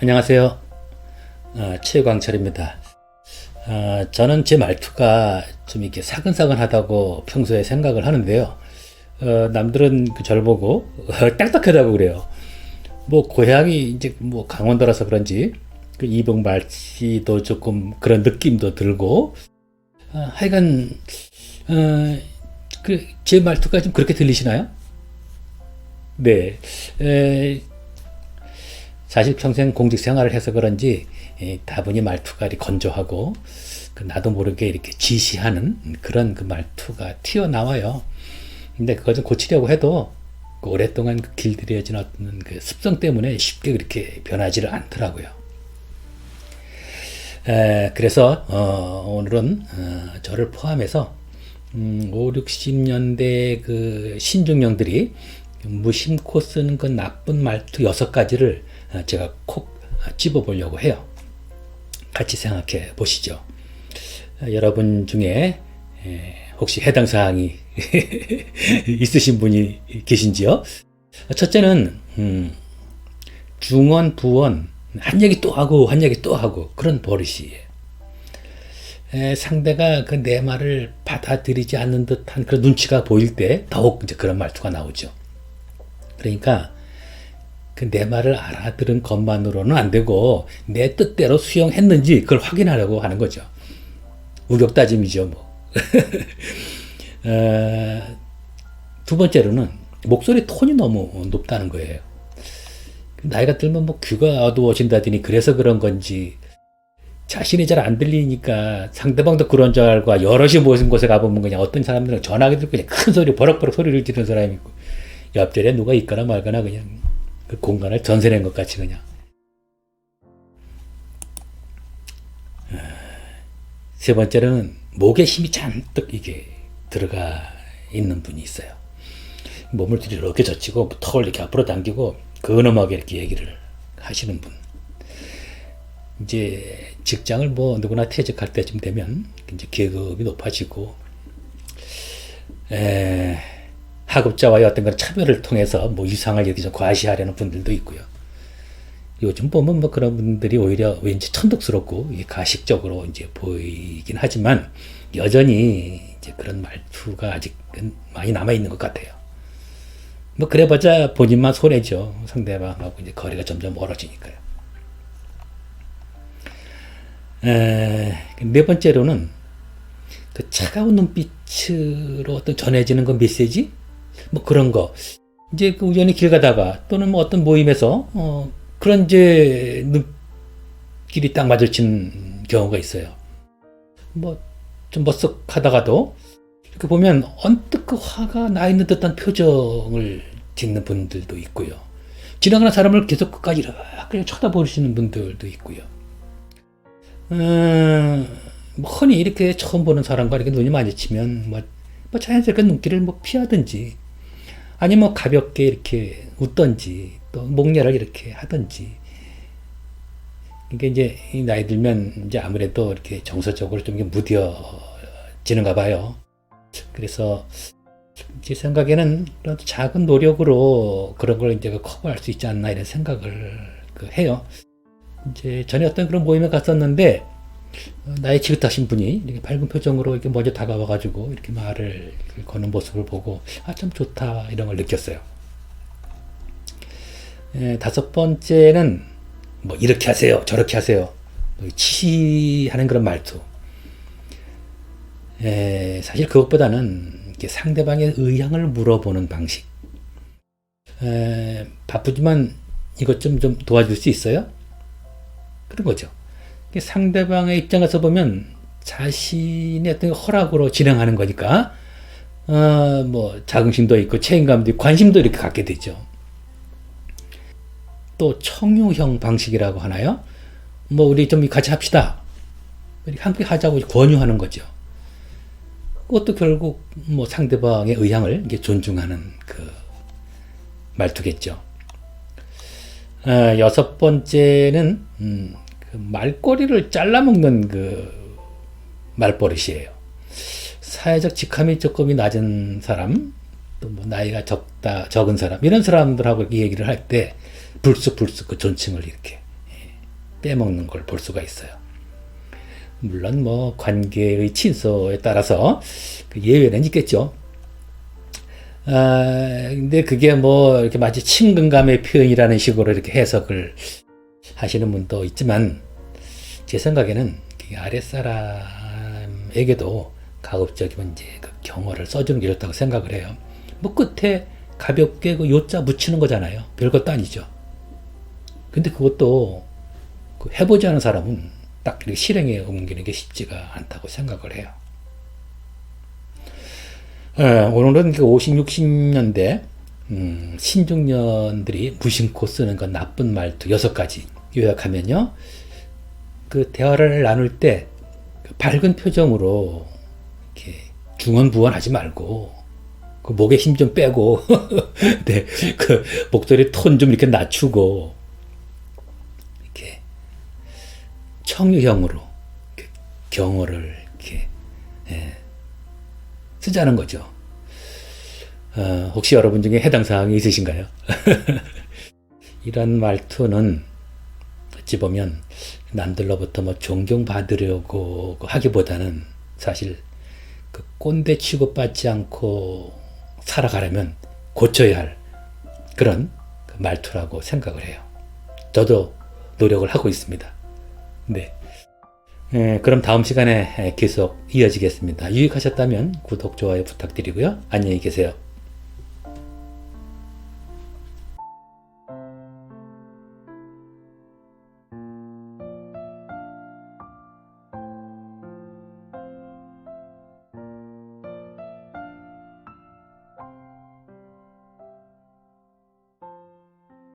안녕하세요. 어, 최광철입니다. 어, 저는 제 말투가 좀 이렇게 사근사근하다고 평소에 생각을 하는데요. 어, 남들은 그 저를 보고 어, 딱딱하다고 그래요. 뭐 고향이 이제 뭐 강원도라서 그런지 그 이봉 말씨도 조금 그런 느낌도 들고 어, 하여간 어, 그 제 말투가 좀 그렇게 들리시나요? 네. 에, 사실 평생 공직 생활을 해서 그런지 예, 다분히 말투가 건조하고 그 나도 모르게 이렇게 지시하는 그런 그 말투가 튀어나와요. 근데 좀 고치려고 해도 그 오랫동안 그 길들여진 어떤 그 습성 때문에 쉽게 그렇게 변하지를 않더라고요. 에, 그래서 어, 오늘은 어, 저를 포함해서 음, 5, 60년대 그 신중령들이 무심코 쓰는 그 나쁜 말투 여섯 가지를 어, 제가 콕 집어 보려고 해요. 같이 생각해 보시죠. 어, 여러분 중에 에, 혹시 해당 사항이 있으신 분이 계신지요? 첫째는 음, 중원 부원 한 얘기 또 하고 한 얘기 또 하고 그런 버릇이에요. 에, 상대가 그 내 말을 받아들이지 않는 듯한 그런 눈치가 보일 때 더욱 이제 그런 말투가 나오죠. 그러니까 그 내 말을 알아들은 것만으로는 안 되고 내 뜻대로 수용했는지 그걸 확인하려고 하는 거죠. 우격다짐이죠, 뭐. 어, 두 번째로는 목소리 톤이 너무 높다는 거예요. 나이가 들면 뭐 귀가 어두워진다더니 그래서 그런 건지 자신이 잘 안 들리니까 상대방도 그런 줄 알고 여럿이 모인 곳에 가보면 그냥 어떤 사람들은 전화기 들고 그냥 큰 소리 버럭버럭 소리를 지르는 사람이 있고 옆자리에 누가 있거나 말거나 그냥 그 공간을 전세낸 것 같이 그냥 세 번째로는 목에 힘이 잔뜩 이게 들어가 있는 분이 있어요. 몸을 뒤로 이렇게 젖히고 턱을 이렇게 앞으로 당기고 근엄하게 이렇게 얘기를 하시는 분. 이제 직장을 뭐 누구나 퇴직할 때쯤 되면 이제 계급이 높아지고 에, 하급자와의 어떤 그런 차별을 통해서 뭐 유상을 여기서 과시하려는 분들도 있고요. 요즘 보면 뭐 그런 분들이 오히려 왠지 천덕스럽고 이게 가식적으로 이제 보이긴 하지만 여전히 이제 그런 말투가 아직은 많이 남아 있는 것 같아요. 뭐 그래봤자 본인만 손해죠. 상대방하고 이제 거리가 점점 멀어지니까요. 에, 네 번째로는 그 차가운 눈빛으로 어떤 전해지는 그 메시지 뭐 그런 거 이제 그 우연히 길 가다가 또는 뭐 어떤 모임에서 어 그런 이제 눈길이 딱 마주친 경우가 있어요. 뭐 좀 머쓱하다가도 이렇게 보면 언뜻 그 화가 나 있는 듯한 표정을 짓는 분들도 있고요. 지나가는 사람을 계속 끝까지 이렇게 쳐다보시는 분들도 있고요. 음, 뭐 흔히 이렇게 처음 보는 사람과 이렇게 눈이 마주치면 뭐, 뭐 자연스럽게 눈길을 뭐 피하든지 아니면 뭐 가볍게 이렇게 웃던지 또 목례를 이렇게 하든지 이게 이제 이 나이 들면 이제 아무래도 이렇게 정서적으로 좀 무뎌지는가 봐요. 그래서 제 생각에는 그런 작은 노력으로 그런 걸 이제 커버할 수 있지 않나 이런 생각을 그 해요. 이제 전에 어떤 그런 모임에 갔었는데 어, 나이 지긋하신 분이 이렇게 밝은 표정으로 이렇게 먼저 다가와가지고 이렇게 말을 거는 모습을 보고 아 참 좋다 이런 걸 느꼈어요. 에, 다섯 번째는 뭐 이렇게 하세요, 저렇게 하세요, 뭐 치하는 그런 말투. 에, 사실 그것보다는 상대방의 의향을 물어보는 방식. 에, 바쁘지만 이것 좀, 좀 도와줄 수 있어요? 그런 거죠. 상대방의 입장에서 보면 자신의 어떤 허락으로 진행하는 거니까, 어, 뭐, 자긍심도 있고, 책임감도 있고, 관심도 이렇게 갖게 되죠. 또, 청유형 방식이라고 하나요? 뭐, 우리 좀 같이 합시다. 함께 하자고 권유하는 거죠. 그것도 결국 뭐 상대방의 의향을 존중하는 그 말투겠죠. 아, 여섯 번째는 음, 그 말꼬리를 잘라먹는 그 말버릇이에요. 사회적 직함이 조금이 낮은 사람, 또 뭐 나이가 적다 적은 사람 이런 사람들하고 이렇게 얘기를 할 때 불쑥불쑥 그 존칭을 이렇게 예, 빼먹는 걸 볼 수가 있어요. 물론 뭐 관계의 친서에 따라서 그 예외는 있겠죠. 아, 근데 그게 뭐 이렇게 마치 친근감의 표현이라는 식으로 이렇게 해석을 하시는 분도 있지만 제 생각에는 그 아랫사람에게도 가급적이면 이제 그 경어를 써주는 게 좋다고 생각을 해요. 뭐 끝에 가볍게 그 요자 붙이는 거잖아요. 별것도 아니죠. 근데 그것도 그 해보지 않은 사람은 딱 이렇게 실행에 옮기는 게 쉽지가 않다고 생각을 해요. 예, 오늘은 그 50, 60년대 음, 신중년들이 무심코 쓰는 그 나쁜 말투 여섯 가지 요약하면요. 그 대화를 나눌 때그 밝은 표정으로 이렇게 중언부언하지 말고 그 목에 힘 좀 빼고 네, 그 목소리 톤 좀 이렇게 낮추고 이렇게 청유형으로 경어를 이렇게 예, 쓰자는 거죠. 어, 혹시 여러분 중에 해당 사항이 있으신가요? 이런 말투는 어찌 보면 남들로부터 뭐 존경받으려고 하기보다는 사실 그 꼰대 취급받지 않고 살아가려면 고쳐야 할 그런 그 말투라고 생각을 해요. 저도 노력을 하고 있습니다. 네. 예, 그럼 다음 시간에 계속 이어지겠습니다. 유익하셨다면 구독, 좋아요 부탁드리고요. 안녕히 계세요.